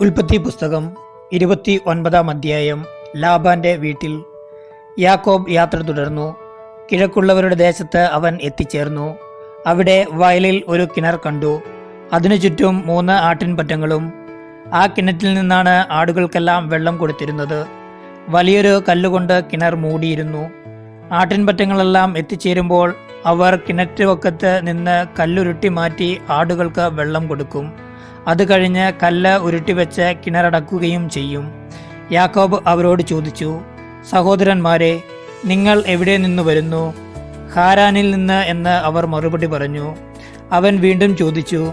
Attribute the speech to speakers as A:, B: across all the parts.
A: ഉൽപ്പത്തി പുസ്തകം ഇരുപത്തി ഒൻപതാം അധ്യായം ലാബാന്റെ വീട്ടിൽ യാക്കോബ് യാത്ര തുടർന്നു. കിഴക്കുള്ളവരുടെ ദേശത്ത് അവൻ എത്തിച്ചേർന്നു. അവിടെ വയലിൽ ഒരു കിണർ കണ്ടു. അതിനു ചുറ്റും മൂന്ന് ആട്ടിൻപറ്റങ്ങളും ആ കിണറ്റിൽ നിന്നാണ് ആടുകൾക്കെല്ലാം വെള്ളം കൊടുത്തിരുന്നത്. വലിയൊരു കല്ലുകൊണ്ട് കിണർ മൂടിയിരുന്നു. ആട്ടിൻപറ്റങ്ങളെല്ലാം എത്തിച്ചേരുമ്പോൾ അവർ കിണറ്റുവക്കത്ത് നിന്ന് കല്ലുരുട്ടി മാറ്റി ആടുകൾക്ക് വെള്ളം കൊടുക്കും. അത് കഴിഞ്ഞ് കല്ല് ഉരുട്ടിവെച്ച് കിണറടക്കുകയും ചെയ്യും. യാക്കോബ് അവരോട് ചോദിച്ചു സഹോദരന്മാരെ നിങ്ങൾ എവിടെ നിന്ന് വരുന്നു? ഹാരാനിൽ നിന്ന് എന്ന് അവർ മറുപടി പറഞ്ഞു. അവൻ വീണ്ടും ചോദിച്ചു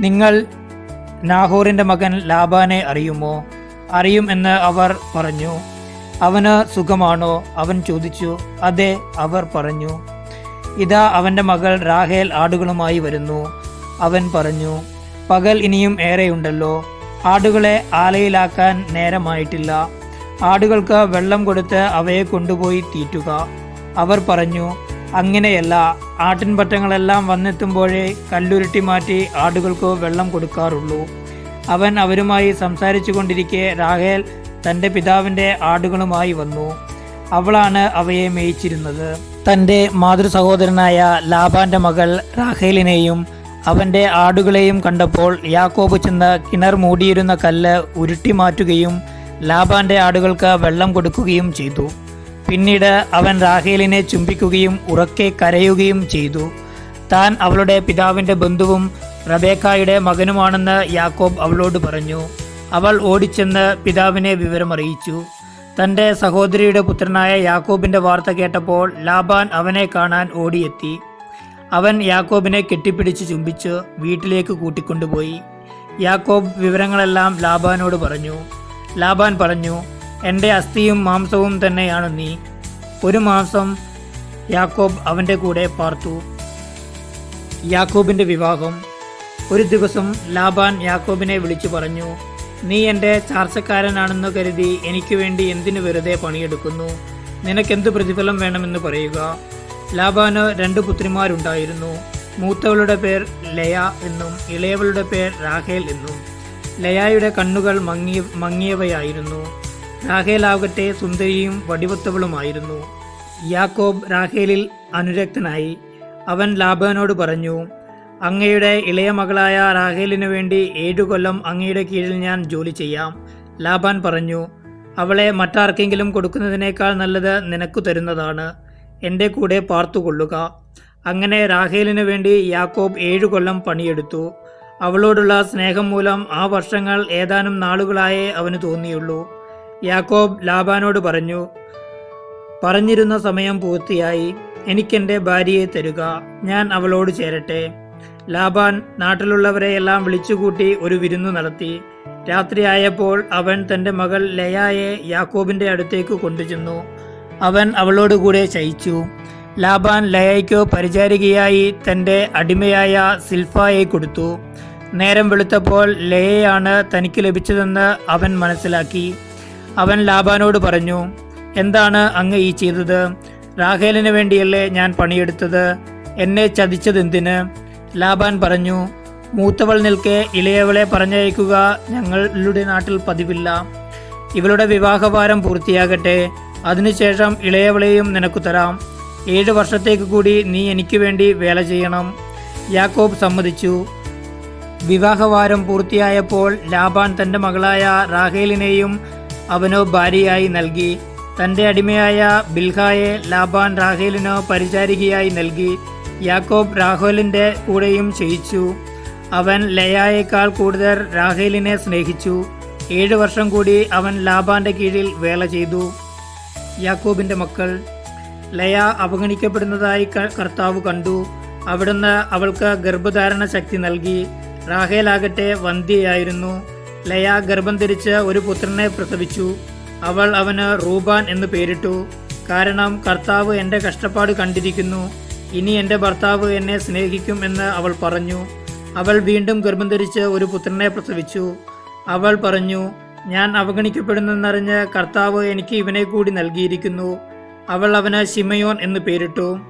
A: നിങ്ങൾ നാഹോറിന്റെ മകൻ ലാബാനെ അറിയുമോ? അറിയും എന്ന് അവർ പറഞ്ഞു. അവന് സുഖമാണോ? അവൻ ചോദിച്ചു. അതെ അവർ പറഞ്ഞു. ഇതാ അവന്റെ മകൾ റാഹേൽ ആടുകളുമായി വരുന്നു അവൻ പറഞ്ഞു. പകൽ ഇനിയും ഏറെയുണ്ടല്ലോ. ആടുകളെ ആലയിലാക്കാൻ നേരമായിട്ടില്ല. ആടുകൾക്ക് വെള്ളം കൊടുത്ത് അവയെ കൊണ്ടുപോയി തീറ്റുക. അവർ പറഞ്ഞു അങ്ങനെയല്ല ആട്ടിൻപറ്റങ്ങളെല്ലാം വന്നെത്തുമ്പോഴേ കല്ലുരുട്ടി മാറ്റി ആടുകൾക്ക് വെള്ളം കൊടുക്കാറുള്ളൂ. അവൻ അവരുമായി സംസാരിച്ചു കൊണ്ടിരിക്കെ രാഹേൽ തന്റെ പിതാവിന്റെ ആടുകളുമായി വന്നു. അവളാണ് അവയെ മേയിച്ചിരുന്നത്. തന്റെ മാതൃ സഹോദരനായ ലാബാന്റെ മകൾ റാഹേലിനെയും അവന്റെ ആടുകളെയും കണ്ടപ്പോൾ യാക്കോബ് ചെന്ന് കിണർ മൂടിയിരുന്ന കല്ല് ഉരുട്ടി മാറ്റുകയും ലാബാന്റെ ആടുകൾക്ക് വെള്ളം കൊടുക്കുകയും ചെയ്തു. പിന്നീട് അവൻ റാഹേലിനെ ചുംബിക്കുകയും ഉറക്കെ കരയുകയും ചെയ്തു. താൻ അവളുടെ പിതാവിന്റെ ബന്ധുവും റബേക്കായുടെ മകനുമാണെന്ന് യാക്കോബ് അവളോട് പറഞ്ഞു. അവൾ ഓടിച്ചെന്ന് പിതാവിനെ വിവരമറിയിച്ചു. തന്റെ സഹോദരിയുടെ പുത്രനായ യാക്കോബിന്റെ വാർത്ത കേട്ടപ്പോൾ ലാബാൻ അവനെ കാണാൻ ഓടിയെത്തി. അവൻ യാക്കോബിനെ കെട്ടിപ്പിടിച്ച് ചുംബിച്ച് വീട്ടിലേക്ക് കൂട്ടിക്കൊണ്ടുപോയി. യാക്കോബ് വിവരങ്ങളെല്ലാം ലാബാനോട് പറഞ്ഞു. ലാബാൻ പറഞ്ഞു എന്റെ അസ്ഥിയും മാംസവും തന്നെയാണ് നീ. ഒരു മാസം യാക്കോബ് അവന്റെ കൂടെ പാർത്തു. യാക്കോബിന്റെ വിവാഹം. ഒരു ദിവസം ലാബാൻ യാക്കോബിനെ വിളിച്ചു പറഞ്ഞു നീ എന്റെ ചാർച്ചക്കാരനാണെന്ന് കരുതി എനിക്ക് വേണ്ടി എന്തിനു വെറുതെ പണിയെടുക്കുന്നു? നിനക്കെന്ത് പ്രതിഫലം വേണമെന്ന് പറയുക? ലാബാന് രണ്ട് പുത്രിമാരുണ്ടായിരുന്നു. മൂത്തവളുടെ പേർ ലയ എന്നും ഇളയവളുടെ പേർ രാഹേൽ എന്നും. ലയായുടെ കണ്ണുകൾ മങ്ങിയ മങ്ങിയവയായിരുന്നു. രാഹേലാകട്ടെ സുന്ദരിയും വടിവത്തവളുമായിരുന്നു. യാക്കോബ് രാഹേലിൽ അനുരക്തനായി. അവൻ ലാബാനോട് പറഞ്ഞു അങ്ങയുടെ ഇളയ മകളായ റാഹേലിനു വേണ്ടി ഏഴു കൊല്ലം അങ്ങയുടെ കീഴിൽ ഞാൻ ജോലി ചെയ്യാം. ലാബാൻ പറഞ്ഞു അവളെ മറ്റാർക്കെങ്കിലും കൊടുക്കുന്നതിനേക്കാൾ നല്ലത് നിനക്കു തരുന്നതാണ്. എന്റെ കൂടെ പാർത്തുകൊള്ളുക. അങ്ങനെ രാഹേലിനു വേണ്ടി യാക്കോബ് ഏഴു കൊല്ലം പണിയെടുത്തു. അവളോടുള്ള സ്നേഹം മൂലം ആ വർഷങ്ങൾ ഏതാനും നാളുകളായേ അവന് തോന്നിയുള്ളൂ. യാക്കോബ് ലാബാനോട് പറഞ്ഞു പറഞ്ഞിരുന്ന സമയം പൂർത്തിയായി. എനിക്കെന്റെ ഭാര്യയെ തരുക. ഞാൻ അവളോട് ചേരട്ടെ. ലാബാൻ നാട്ടിലുള്ളവരെയെല്ലാം വിളിച്ചുകൂട്ടി ഒരു വിരുന്ന് നടത്തി. രാത്രിയായപ്പോൾ അവൻ തന്റെ മകൾ ലയായെ യാക്കോബിന്റെ അടുത്തേക്ക് കൊണ്ടുചെന്നു. അവൻ അവളോടുകൂടെ ശയിച്ചു. ലാബാൻ ലയയ്ക്കോ പരിചാരികയായി തന്റെ അടിമയായ സിൽഫായെ കൊടുത്തു. നേരം വെളുത്തപ്പോൾ ലയയാണ് തനിക്ക് ലഭിച്ചതെന്ന് അവൻ മനസ്സിലാക്കി. അവൻ ലാബാനോട് പറഞ്ഞു എന്താണ് അങ്ങ് ഈ ചെയ്തത്? റാഹേലിന് വേണ്ടിയല്ലേ ഞാൻ പണിയെടുത്തത്? എന്നെ ചതിച്ചതെന്തിന്? ലാബാൻ പറഞ്ഞു മൂത്തവൾ നിൽക്കെ ഇളയവളെ പറഞ്ഞയക്കുക ഞങ്ങളുടെ നാട്ടിൽ പതിവില്ല. ഇവളുടെ വിവാഹഭാരം പൂർത്തിയാകട്ടെ. അതിനുശേഷം ഇളയവളെയും നിനക്കു തരാം. ഏഴ് വർഷത്തേക്ക് കൂടി നീ എനിക്ക് വേണ്ടി വേല ചെയ്യണം. യാക്കോബ് സമ്മതിച്ചു. വിവാഹവാരം പൂർത്തിയായപ്പോൾ ലാബാൻ തന്റെ മകളായ റാഹേലിനെയും അവനോ ഭാര്യയായി നൽകി. തന്റെ അടിമയായ ബിൽഹായെ ലാബാൻ റാഹേലിനോ പരിചാരികയായി നൽകി. യാക്കോബ് രാഹുലിന്റെ കൂടെയും ചെയ്യിച്ചു. അവൻ ലയായേക്കാൾ കൂടുതൽ രാഹേലിനെ സ്നേഹിച്ചു. ഏഴു വർഷം കൂടി അവൻ ലാബാന്റെ കീഴിൽ വേല ചെയ്തു. യാക്കോബിന്റെ മക്കൾ. ലയ അവഗണിക്കപ്പെടുന്നതായി കർത്താവ് കണ്ടു. അവിടുന്ന് അവൾക്ക് ഗർഭധാരണ ശക്തി നൽകി. റാഹേലാകട്ടെ വന്ധ്യയായിരുന്നു. ലയ ഗർഭം ധരിച്ച് ഒരു പുത്രനെ പ്രസവിച്ചു. അവൾ അവന് റൂബാൻ എന്ന് പേരിട്ടു. കാരണം കർത്താവ് എന്റെ കഷ്ടപ്പാട് കണ്ടിരിക്കുന്നു. ഇനി എന്റെ ഭർത്താവ് എന്നെ സ്നേഹിക്കും എന്ന് അവൾ പറഞ്ഞു. അവൾ വീണ്ടും ഗർഭം ധരിച്ച് ഒരു പുത്രനെ പ്രസവിച്ചു. അവൾ പറഞ്ഞു ഞാൻ അവഗണിക്കപ്പെടുന്നെന്നറിഞ്ഞ് കർത്താവ് എനിക്ക് ഇവനെ കൂടി നൽകിയിരിക്കുന്നു. അവൾ അവന് ശിമയോൻ എന്ന് പേരിട്ടു.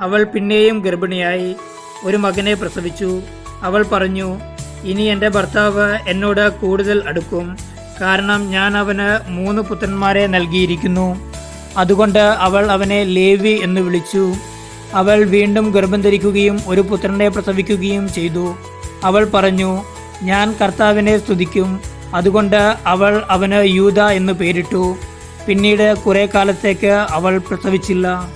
A: അവൾ പിന്നെയും ഗർഭിണിയായി. ഒരു മകനെ പ്രസവിച്ചു. അവൾ പറഞ്ഞു ഇനി എന്റെ ഭർത്താവ് എന്നോട് കൂടുതൽ അടുക്കും. കാരണം ഞാൻ അവന് മൂന്ന് പുത്രന്മാരെ നൽകിയിരിക്കുന്നു. അതുകൊണ്ട് അവൾ അവനെ ലേവി എന്ന് വിളിച്ചു. അവൾ വീണ്ടും ഗർഭം ധരിക്കുകയും ഒരു പുത്രനെ പ്രസവിക്കുകയും ചെയ്തു. അവൾ പറഞ്ഞു ഞാൻ കർത്താവിനെ സ്തുതിക്കും. അതുകൊണ്ട് അവൾ അവന് യൂത എന്ന് പേരിട്ടു. പിന്നീട് കുറേ കാലത്തേക്ക് അവൾ പ്രസവിച്ചില്ല.